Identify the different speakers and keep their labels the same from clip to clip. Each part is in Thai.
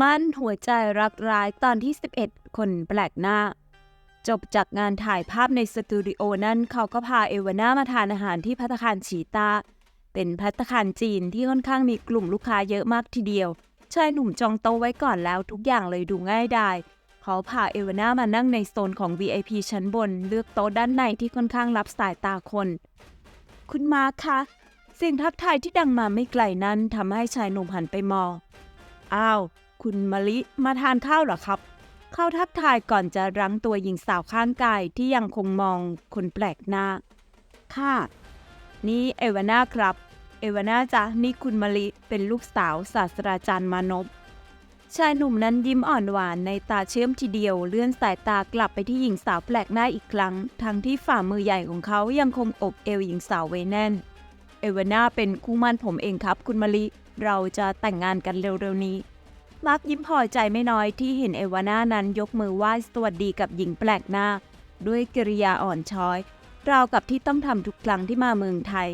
Speaker 1: มั่นหัวใจรักร้ายตอนที่ 11 คนแปลกหน้า จบจากงานถ่ายภาพในสตูดิโอนั้นเขาก็พาเอวาน่ามาทานอาหารที่พัตคารฉีตา เป็นพัตคารจีนที่ค่อนข้างมีกลุ่มลูกค้าเยอะมากทีเดียว ชายหนุ่มจองโต๊ะไว้ก่อนแล้วทุกอย่างเลยดูง่ายดายเขาพาเอวาน่ามานั่งในโซนของ VIP ชั้นบน เลือกโต๊ะด้านในที่ค่อนข้างรับสายตาคน คุณมาคคะเสียงทักทายที่ดังมาไม่ไกลนั้นทำให้ชายหนุ่มหันไปมอง อ้าว คุณมะลิมาทานข้าวหรอครับ เข้าทักทายก่อนจะรั้งตัวหญิงสาวข้างกายที่ยังคงมองคนแปลกหน้า ค่ะ นี่เอวาน่าครับ เอวาน่าจ๊ะนี่คุณมะลิเป็นลูกสาวศาสตราจารย์มานพชายหนุ่มนั้นยิ้มอ่อนหวานในตาเชื่อมทีเดียวเลื่อนสายตากลับไปที่หญิงสาวแปลกหน้าอีกครั้ง ทั้งที่ฝ่ามือใหญ่ของเขายังคงอบเอวหญิงสาวไว้แน่น เอวาน่าเป็นคู่มั่นผมเองครับคุณมะลิ เราจะแต่งงานกันเร็วๆนี้ มาร์กยิ้มพอใจไม่น้อยที่เห็นเอวาน่านั้นยกมือไหว้สวัสดีกับหญิงแปลกหน้า ด้วยกริยาอ่อนช้อย ราวกับที่ต้องทำทุกครั้งที่มาเมืองไทย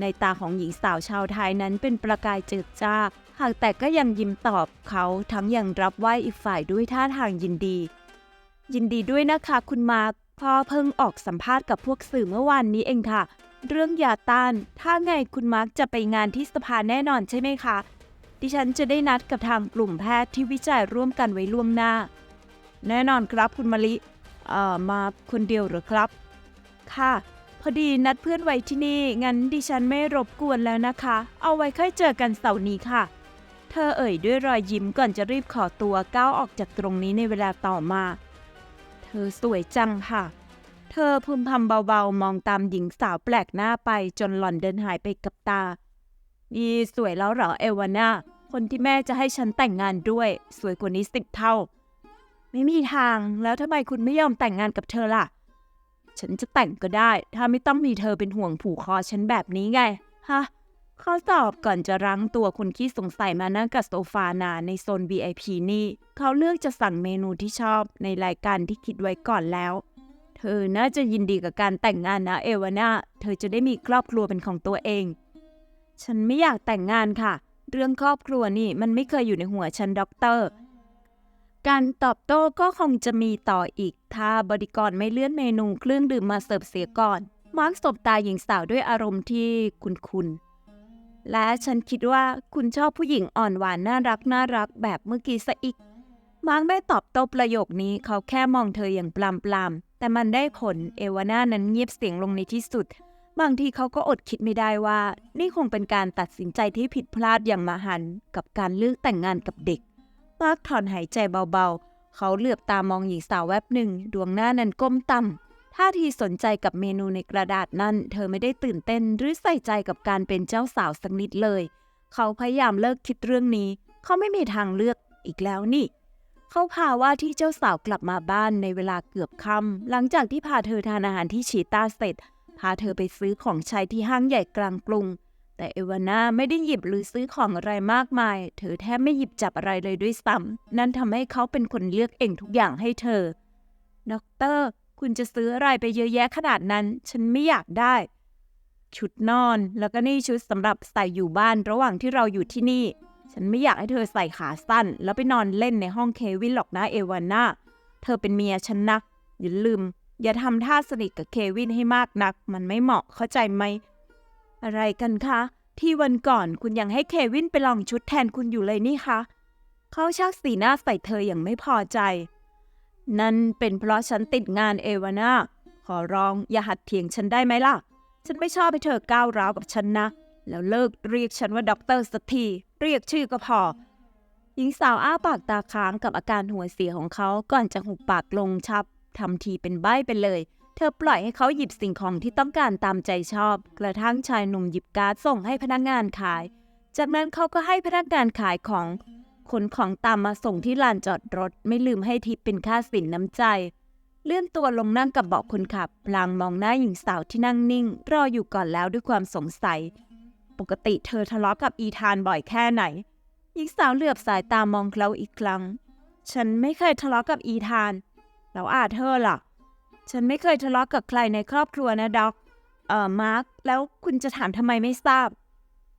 Speaker 1: ในตาของหญิงสาวชาวไทยนั้นเป็นประกายจืดจ้า หากแต่ก็ยังยิ้มตอบเขาทั้งยังรับไหว้อีกฝ่ายด้วยท่าทางยินดี ยินดีด้วยนะคะคุณมาร์คพ่อเพิ่งออกสัมภาษณ์กับพวกสื่อเมื่อวานนี้เองค่ะ เรื่องยาต้าน ถ้าไงคุณมาร์คจะไปงานที่สภาแน่นอนใช่ไหมคะ ดิฉันจะได้นัดกับทางกลุ่มแพทย์ที่วิจัยร่วมกันไว้ล่วงหน้า แน่นอนครับคุณมะลิเอ่อมาคนเดียวหรือครับ ค่ะ พอดีนัดเพื่อนไว้ที่นี่ งั้นดิฉันไม่รบกวนแล้วนะคะ เอาไว้ค่อยเจอกันเสาร์นี้ค่ะ เธอเอ่ยด้วยรอยยิ้มก่อนจะรีบขอตัวก้าวออกจากตรงนี้ในเวลาต่อมา เธอสวยจังค่ะ เธอพึมพำเบาๆ มองตามหญิงสาวแปลกหน้าไปจนหล่อนเดินหายไปกับตานี่สวยแล้วเหรอเอวาน่า คนที่แม่จะให้ฉันแต่งงานด้วย สวยกว่านี้สิบเท่า ไม่มีทางแล้วทำไมคุณไม่ยอมแต่งงานกับเธอล่ะ ฉันจะแต่งก็ได้ ถ้าไม่ต้องมีเธอเป็นห่วงผูกคอฉันแบบนี้ไง ฮะข้อสอบก่อนจะรั้งตัวคนขี้สงสัยมานั่งกับโซฟานาในโซน VIP นี่ เขาเลือกจะสั่งเมนูที่ชอบในรายการที่คิดไว้ก่อนแล้ว เธอน่าจะยินดีกับการแต่งงานนะเอวาน่าเธอจะได้มีครอบครัวเป็นของตัวเอง ฉันไม่อยากแต่งงานค่ะ เรื่องครอบครัวนี่มันไม่เคยอยู่ในหัวฉันด็อกเตอร์ การตอบโต้ก็คงจะมีต่ออีก ถ้าบริกรไม่เลื่อนเมนูเครื่องดื่มมาเสิร์ฟเสียก่อน มาร์คสบตาหญิงสาวด้วยอารมณ์ที่คุณคุณและฉันคิดว่าคุณชอบผู้หญิงอ่อนหวานน่ารักน่ารักแบบเมื่อกี้ซะอีก มาร์คไม่ตอบโต้ประโยคนี้เขาแค่มองเธออย่างปลามปลามๆแต่มันได้ผลเอวาน่านั้นเงียบเสียงลงในที่สุด บางทีเขาก็อดคิดไม่ได้ว่า นี่คงเป็นการตัดสินใจที่ผิดพลาดอย่างมหันกับการเลือกแต่งงานกับเด็ก มาร์คถอนหายใจเบาๆ เขาเหลือบตามองหญิงสาวแวบหนึ่ง ดวงหน้านั้นก้มต่ำท่าทีสนใจกับเมนูในกระดาษนั้น เธอไม่ได้ตื่นเต้นหรือใส่ใจกับการเป็นเจ้าสาวสักนิดเลย เขาพยายามเลิกคิดเรื่องนี้ เขาไม่มีทางเลือกอีกแล้วนี่ เขาพาว่าที่เจ้าสาวกลับมาบ้านในเวลาเกือบค่ำหลังจากที่พาเธอทานอาหารที่ชีตาเสร็จ พาเธอไปซื้อของใช้ที่ห้างใหญ่กลางกรุง แต่เอวาน่าไม่ได้หยิบหรือซื้อของอะไรมากมาย เธอแทบไม่หยิบจับอะไรเลยด้วยซ้ำนั่นทำให้เขาเป็นคนเลือกเองทุกอย่างให้เธอด็อกเตอร์คุณจะซื้ออะไรไปเยอะแยะขนาดนั้น ฉันไม่อยากได้ ชุดนอนแล้วก็นี่ชุดสำหรับใส่อยู่บ้านระหว่างที่เราอยู่ที่นี่ ฉันไม่อยากให้เธอใส่ขาสั้น แล้วไปนอนเล่นในห้องเควินหรอกนะเอวาน่าเธอเป็นเมียฉันนะอย่าลืม อย่าทำท่าสนิทกับเควินให้มากนัก มันไม่เหมาะเข้าใจไหม อะไรกันคะ ที่วันก่อนคุณยังให้เควินไปลองชุดแทนคุณอยู่เลยนี่คะ เขาชักสีหน้าใส่เธออย่างไม่พอใจ นั่นเป็นเพราะฉันติดงานเอวาน่าขอร้องอย่าหัดเถียงฉันได้ไหมล่ะ ฉันไม่ชอบให้เธอก้าวร้าวกับฉันนะ แล้วเลิกเรียกฉันว่าด็อกเตอร์สักที เรียกชื่อก็พอ หญิงสาวอ้าปากตาค้างกับอาการหัวเสียของเขาก่อนจะหุบปากลงชับ ทำทีเป็นใบ้ไปเลย เธอปล่อยให้เขาหยิบสิ่งของที่ต้องการตามใจชอบ กระทั่งชายหนุ่มหยิบการ์ดส่งให้พนักงานขาย จากนั้นเขาก็ให้พนักงานขายของขนของตามมาส่งที่ลานจอดรถ ไม่ลืมให้ทิปเป็นค่าสินน้ำใจ เลื่อนตัวลงนั่งกับเบาะคนขับ พลางมองหน้าหญิงสาวที่นั่งนิ่ง รออยู่ก่อนแล้วด้วยความสงสัย ปกติเธอทะเลาะกับอีธานบ่อยแค่ไหน หญิงสาวเหลือบสายตามองเขาอีกครั้ง ฉันไม่เคยทะเลาะกับอีธาน แล้วอาเธอล่ะ ฉันไม่เคยทะเลาะกับใครในครอบครัวนะด็อก เอ่อ มาร์ค แล้วคุณจะถามทำไมไม่ทราบ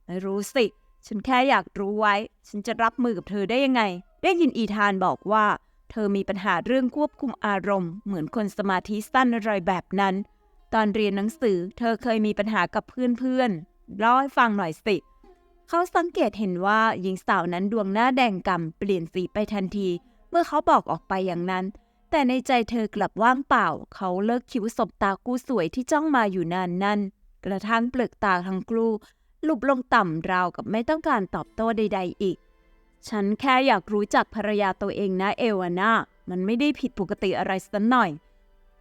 Speaker 1: ไม่รู้สิ ฉันแค่อยากรู้ไว้ ฉันจะรับมือกับเธอได้ยังไง ได้ยินอีธานบอกว่า เธอมีปัญหาเรื่องควบคุมอารมณ์ เหมือนคนสมาธิสั้นอะไรแบบนั้น ตอนเรียนหนังสือ เธอเคยมีปัญหากับเพื่อนๆเล่าให้ฟังหน่อยสิเขาสังเกตเห็นว่าหญิงสาวนั้นดวงหน้าแดงกำเปลี่ยนสีไปทันที เมื่อเขาบอกออกไปอย่างนั้น แต่ในใจเธอกลับว่างเปล่า เขาเลิกคิ้วสบตากู้สวยที่จ้องมาอยู่นานนั่น กระทั่งเปลือกตาทั้งกลูหลุบลงต่ำราวกับไม่ต้องการตอบโต้ใด ๆ อีก ฉันแค่อยากรู้จักภรรยาตัวเองนะเอวาน่ามันไม่ได้ผิดปกติอะไรสักหน่อย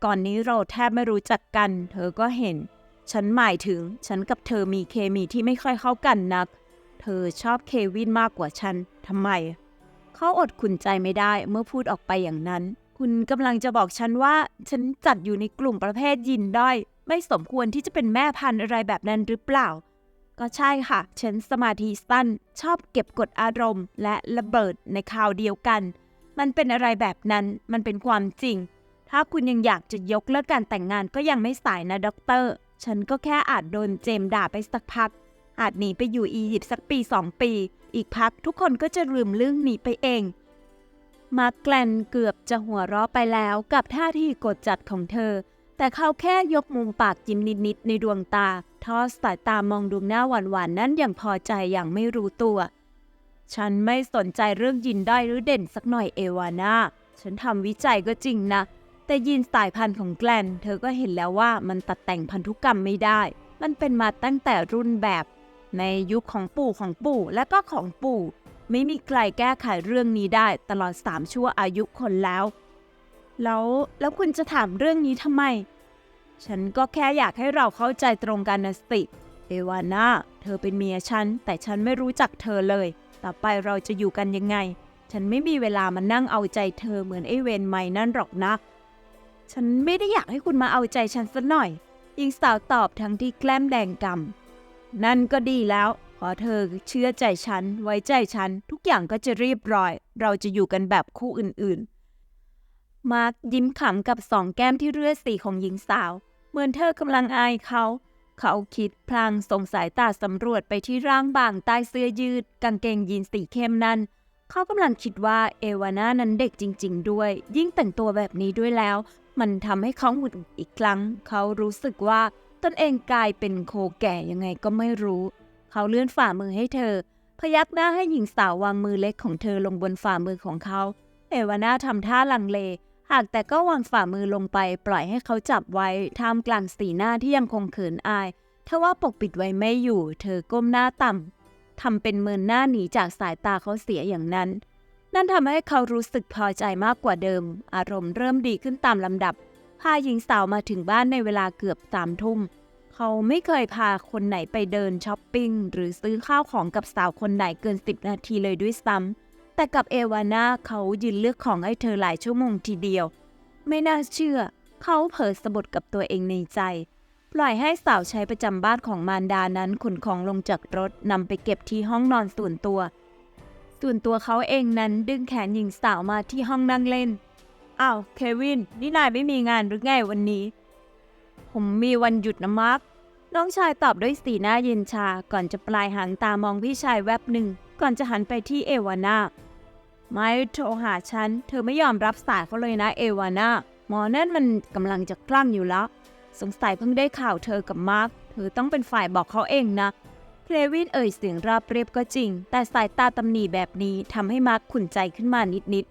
Speaker 1: ก่อนนี้เราแทบไม่รู้จักกัน เธอก็เห็น ฉันหมายถึง ฉันกับเธอมีเคมีที่ไม่ค่อยเข้ากันนัก เธอชอบเควินมากกว่าฉันทำไม เขาอดขุนใจไม่ได้เมื่อพูดออกไปอย่างนั้น คุณกำลังจะบอกฉันว่า ฉันจัดอยู่ในกลุ่มประเภทยินด้อย ไม่สมควรที่จะเป็นแม่พันธุ์อะไรแบบนั้นหรือเปล่า ก็ใช่ค่ะ ฉันสมาธิสั้น ชอบเก็บกดอารมณ์ และระเบิดในคราวเดียวกัน มันเป็นอะไรแบบนั้น มันเป็นความจริง ถ้าคุณยังอยากจะยกเลิกการแต่งงานก็ยังไม่สายนะด็อกเตอร์ ฉันก็แค่อาจโดนเจมด่าไปสักพัก อาจหนีไปอยู่อียิปต์สักปีสองปี อีกพักทุกคนก็จะลืมเรื่องนี้ไปเอง มาร์กแกลนเกือบจะหัวเราะไปแล้วกับท่าที่กดจัดของเธอ แต่เขาแค่ยกมุมปากยิ้มนิดๆในดวงตา ทอดสายตามองดวงหน้าหวานๆนั้นอย่างพอใจอย่างไม่รู้ตัว ฉันไม่สนใจเรื่องยินได้หรือเด่นสักหน่อยเอวาน่าฉันทำวิจัยก็จริงนะ แต่ยีนสายพันธุ์ของแกลน เธอก็เห็นแล้วว่ามันตัดแต่งพันธุกรรมไม่ได้ มันเป็นมาตั้งแต่รุ่นแบบ ในยุคของปู่ของปู่และก็ของปู่ ไม่มีใครแก้ไขเรื่องนี้ได้ตลอดสามชั่วอายุคนแล้ว แล้วแล้วคุณจะถามเรื่องนี้ทำไม ฉันก็แค่อยากให้เราเข้าใจตรงกันนะสติ เอวาน่าเธอเป็นเมียฉัน แต่ฉันไม่รู้จักเธอเลย ต่อไปเราจะอยู่กันยังไง ฉันไม่มีเวลามานั่งเอาใจเธอเหมือนไอเวนใหม่นั่นหรอกนะ ฉันไม่ได้อยากให้คุณมาเอาใจฉันสักหน่อยหญิงสาวตอบทั้งที่แกล้มแดงกำนั่นก็ดีแล้ว ขอเธอเชื่อใจฉัน ไว้ใจฉัน ทุกอย่างก็จะเรียบร้อย เราจะอยู่กันแบบคู่อื่นๆ มาร์คยิ้มขำกับสองแก้มที่เลือดสีของหญิงสาว เหมือนเธอกำลังอายเขา เขาคิดพลางส่งสายตาสำรวจไปที่ร่างบางใต้เสื้อยืด กางเกงยีนสีเข้มนั้น เขากำลังคิดว่าเอวาน่านั้นเด็กจริง ๆ ด้วย ยิ่งแต่งตัวแบบนี้ด้วยแล้ว มันทำให้เขาหงุดหงิดอีกครั้ง เขารู้สึกว่าตนเองกลายเป็นโคแก่ยังไงก็ไม่รู้ เขาเลื่อนฝ่ามือให้เธอ พยักหน้าให้หญิงสาววางมือเล็กของเธอลงบนฝ่ามือของเขา เอวาน่าทำท่าลังเล หากแต่ก็วางฝ่ามือลงไป ปล่อยให้เขาจับไว้ท่ามกลางสีหน้าที่ยังคงเขินอายทว่าปกปิดไว้ไม่อยู่ เธอก้มหน้าต่ำทำเป็นเมินหน้าหนีจากสายตาเขาเสียอย่างนั้น นั่นทำให้เขารู้สึกพอใจมากกว่าเดิม อารมณ์เริ่มดีขึ้นตามลำดับ พาหญิงสาวมาถึงบ้านในเวลาเกือบสามทุ่ม เขาไม่เคยพาคนไหนไปเดินช้อปปิ้งหรือซื้อข้าวของกับสาวคนไหนเกินสิบนาทีเลยด้วยซ้ำแต่กับเอวาน่าเขายืนเลือกของให้เธอหลายชั่วโมงทีเดียว ไม่น่าเชื่อ เขาเผยสะบดกับตัวเองในใจ ปล่อยให้สาวใช้ประจำบ้านของมารดานั้นขนของลงจากรถนำไปเก็บที่ห้องนอนส่วนตัว ส่วนตัวเขาเองนั้นดึงแขนหญิงสาวมาที่ห้องนั่งเล่นอ้าวเควินนี่นายไม่มีงานหรือไงวันนี้ ผมมีวันหยุดนะมาร์คน้องชายตอบด้วยสีหน้าเย็นชาก่อนจะปลายหางตามองพี่ชายแวบหนึ่ง ก่อนจะหันไปที่เอวาน่าไม่โทรหาฉัน เธอไม่ยอมรับสายเขาเลยนะเอวาน่าหมอนั่นมันกำลังจะคลั่งอยู่แล้ว สงสัยเพิ่งได้ข่าวเธอกับมาร์คเธอต้องเป็นฝ่ายบอกเขาเองนะเคลวินเอ่ยเสียงราบเรียบก็จริง แต่สายตาตำหนิแบบนี้ทำให้มาร์คขุ่นใจขึ้นมานิด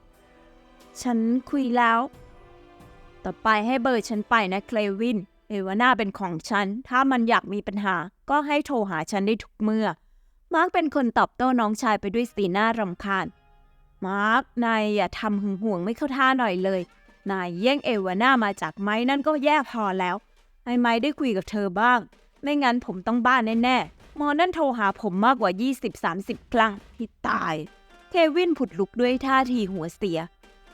Speaker 1: ๆ ฉันคุยแล้ว ต่อไปให้เบอร์ฉันไปนะเคลวิน เอวาน่าเป็นของฉัน ถ้ามันอยากมีปัญหา ก็ให้โทรหาฉันได้ทุกเมื่อ มาร์คเป็นคนตอบโต้น้องชายไปด้วยสีหน้ารำคาญ มาร์คนายอย่าทำหึงหวงไม่เข้าท่าหน่อยเลย นายแย่งเอวาน่ามาจากไม้นั่นก็แย่พอแล้วให้ไม้ได้คุยกับเธอบ้าง ไม่งั้นผมต้องบ้าแน่ๆหมอนั่นโทรหาผมมากกว่า 20-30 ครั้งที่ตาย เควินผุดลุกด้วยท่าทีหัวเสีย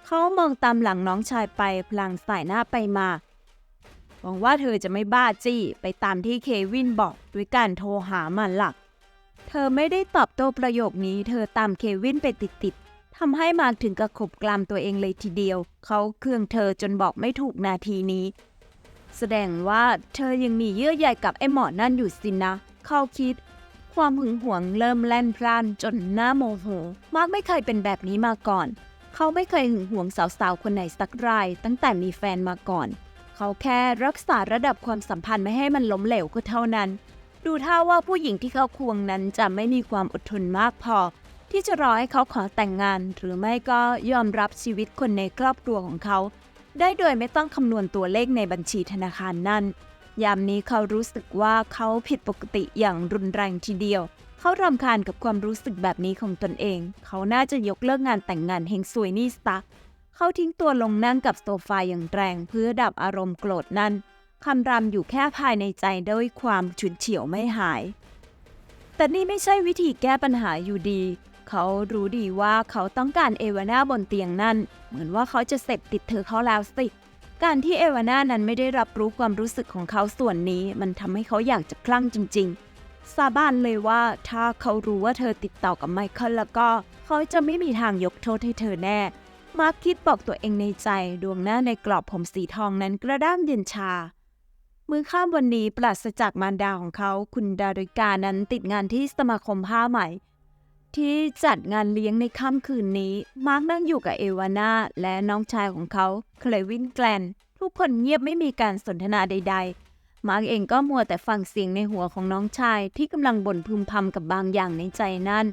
Speaker 1: เขามองตามหลังน้องชายไปพลางสายหน้าไปมา หวังว่าเธอจะไม่บ้าจี้ไปตามที่เควินบอกด้วยการโทรหามันหลัก เธอไม่ได้ตอบโต้ประโยคนี้ เธอตามเควินไปติดๆทำให้มากถึงกระขบกลามตัวเองเลยทีเดียว เขาเคืองเธอจนบอกไม่ถูกนาทีนี้ แสดงว่าเธอยังมีเยื่อใยกับไอ้หมอนั่นอยู่สินะ เขาคิด ความหึงหวงเริ่มแล่นพล่านจนหน้าโมโห มาร์กไม่เคยเป็นแบบนี้มาก่อน เขาไม่เคยหึงหวงสาวๆคนไหนสักราย ตั้งแต่มีแฟนมาก่อน เขาแค่รักษาระดับความสัมพันธ์ไม่ให้มันล้มเหลวก็เท่านั้น ดูท่าว่าผู้หญิงที่เขาควงนั้นจะไม่มีความอดทนมากพอ ที่จะรอให้เขาขอแต่งงาน หรือไม่ก็ยอมรับชีวิตคนในครอบครัวของเขา ได้โดยไม่ต้องคำนวณตัวเลขในบัญชีธนาคารนั่น ยามนี้เขารู้สึกว่าเขาผิดปกติอย่างรุนแรงทีเดียว เขารำคาญกับความรู้สึกแบบนี้ของตนเอง เขาน่าจะยกเลิกงานแต่งงานเฮงซวยนี่ซะ เขาทิ้งตัวลงนั่งกับโซฟาอย่างแรงเพื่อดับอารมณ์โกรธนั้นคำรามอยู่แค่ภายในใจด้วยความฉุนเฉียวไม่หาย แต่นี่ไม่ใช่วิธีแก้ปัญหาอยู่ดี เขารู้ดีว่าเขาต้องการเอวาน่าบนเตียงนั่น เหมือนว่าเขาจะเสพติดเธอเขาแล้วสิ การที่เอวาน่านั้นไม่ได้รับรู้ความรู้สึกของเขาส่วนนี้ มันทำให้เขาอยากจะคลั่งจริง ๆ สาบานเลยว่าถ้าเขารู้ว่าเธอติดต่อกับไมเคิลแล้วก็ เขาจะไม่มีทางยกโทษให้เธอแน่ มาร์คคิดบอกตัวเองในใจดวงหน้าในกรอบผมสีทองนั้นกระด้างเย็นชา มือข้ามวันนี้ปราศจากมารดาของเขาคุณดาริกานั้นติดงานที่สมาคมผ้าไหม่ ที่จัดงานเลี้ยงในค่ำคืนนี้ มาร์กนั่งอยู่กับเอวาน่าและน้องชายของเขาเคลวินแกลน ทุกคนเงียบไม่มีการสนทนาใด ๆ มาร์กเองก็มัวแต่ฟังเสียงในหัวของน้องชายที่กำลังบ่นพึมพำกับบางอย่างในใจนั่น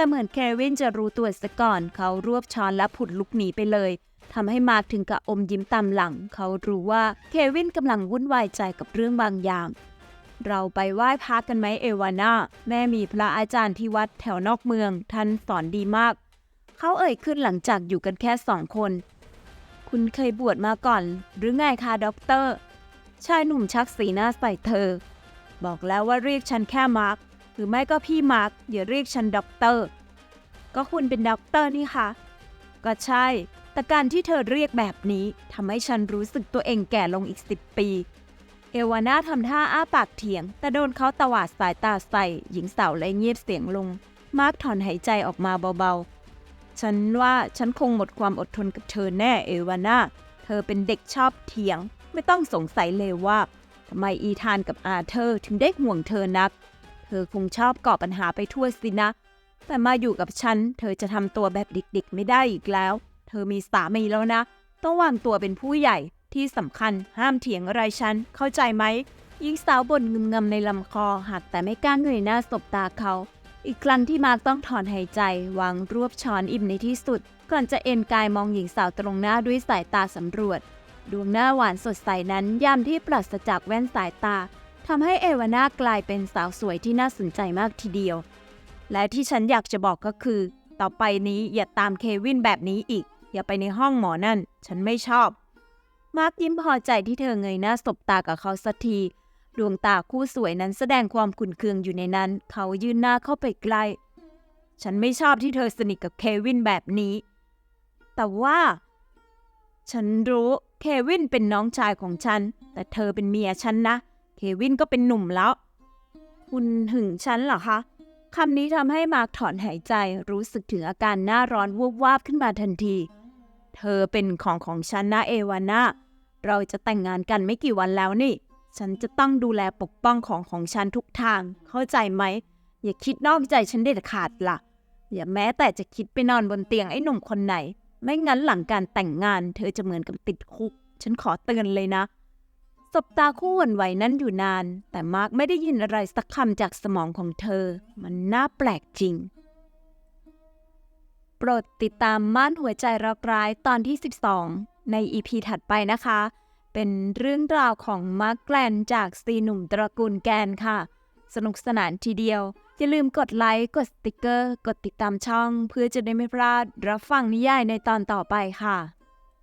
Speaker 1: แต่เหมือนเควินจะรู้ตัวซะก่อน เขารวบช้อนและผุดลุกหนีไปเลยทำให้มาร์กถึงกับอมยิ้มตามหลัง เขารู้ว่าเควินกำลังวุ่นวายใจกับเรื่องบางอย่าง เราไปไหว้พระกันไหมเอวาน่าแม่มีพระอาจารย์ที่วัดแถวนอกเมือง ท่านสอนดีมาก เขาเอ่ยขึ้นหลังจากอยู่กันแค่สองคน คุณเคยบวชมาก่อน หรือไงคะด็อกเตอร์ ชายหนุ่มชักสีหน้าใส่เธอ บอกแล้วว่าเรียกฉันแค่มาร์ค หรือไม่ก็พี่มาร์คอย่าเรียกฉันด็อกเตอร์ ก็คุณเป็นด็อกเตอร์นี่คะก็ใช่ แต่การที่เธอเรียกแบบนี้ทำให้ฉันรู้สึกตัวเองแก่ลงอีกสิบปี เอวาน่าทำท่าอ้าปากเถียง แต่โดนเขาตวาดสายตาใส่ หญิงสาวเลยเงียบเสียงลง มาร์คถอนหายใจออกมาเบาๆ ฉันว่าฉันคงหมดความอดทนกับเธอแน่เอวาน่า เธอเป็นเด็กชอบเถียง ไม่ต้องสงสัยเลยว่าทำไมอีธานกับอาเธอร์ถึงได้ห่วงเธอนัก เธอคงชอบก่อปัญหาไปทั่วสินะ แต่มาอยู่กับฉัน เธอจะทำตัวแบบเด็กๆ ไม่ได้อีกแล้ว เธอมีสามีแล้วนะ ต้องวางตัวเป็นผู้ใหญ่ที่สำคัญห้ามเถียงอะไรฉัน เข้าใจไหมหญิงสาวบ่นงึมงำในลำคอหากแต่ไม่กล้าเงยหน้าสบตาเขา อีกครั้งที่มาร์กต้องถอนหายใจ วางรวบช้อนอิ่มในที่สุด ก่อนจะเอ็นกายมองหญิงสาวตรงหน้าด้วยสายตาสำรวจ ดวงหน้าหวานสดใสนั้นยามที่ปราศจากแว่นสายตา ทำให้เอวาน่ากลายเป็นสาวสวยที่น่าสนใจมากทีเดียว และที่ฉันอยากจะบอกก็คือ ต่อไปนี้อย่าตามเควินแบบนี้อีก อย่าไปในห้องหมอนั่น ฉันไม่ชอบ มาร์กยิ้มพอใจที่เธอเงยหน้าสบตากับเขาสักทีดวงตาคู่สวยนั้นแสดงความขุ่นเคืองอยู่ในนั้น เขายื่นหน้าเข้าไปใกล้ ฉันไม่ชอบที่เธอสนิทกับเควินแบบนี้ แต่ว่า ฉันรู้ เควินเป็นน้องชายของฉัน แต่เธอเป็นเมียฉันนะ เควินก็เป็นหนุ่มแล้ว คุณหึงฉันเหรอคะคำนี้ทำให้มาร์กถอนหายใจรู้สึกถึงอาการหน้าร้อนวูบวาบขึ้นมาทันที เธอเป็นของของฉันนะเอวาน่าเราจะแต่งงานกันไม่กี่วันแล้วนี่ ฉันจะต้องดูแลปกป้องของของฉันทุกทาง เข้าใจไหม อย่าคิดนอกใจฉันเด็ดขาดละ่ะ อย่าแม้แต่จะคิดไปนอนบนเตียงไอ้หนุ่มคนไหน ไม่งั้นหลังการแต่งงาน เธอจะเหมือนกับติดคุก ฉันขอเตือนเลยนะ สบตาคู่หวั่นไหวนั้นอยู่นาน แต่มาร์กไม่ได้ยินอะไรสักคำจากสมองของเธอ มันน่าแปลกจริง โปรดติดตามม่านหัวใจรักร้ายตอนที่ 12 ในอีพีถัดไปนะคะ เป็นเรื่องราวของมาร์กแกลนจากซีหนุ่มตระกูลแกนค่ะ สนุกสนานทีเดียว อย่าลืมกดไลค์ กดสติกเกอร์ กดติดตามช่อง เพื่อจะได้ไม่พลาดรับฟังนิยายในตอนต่อไปค่ะ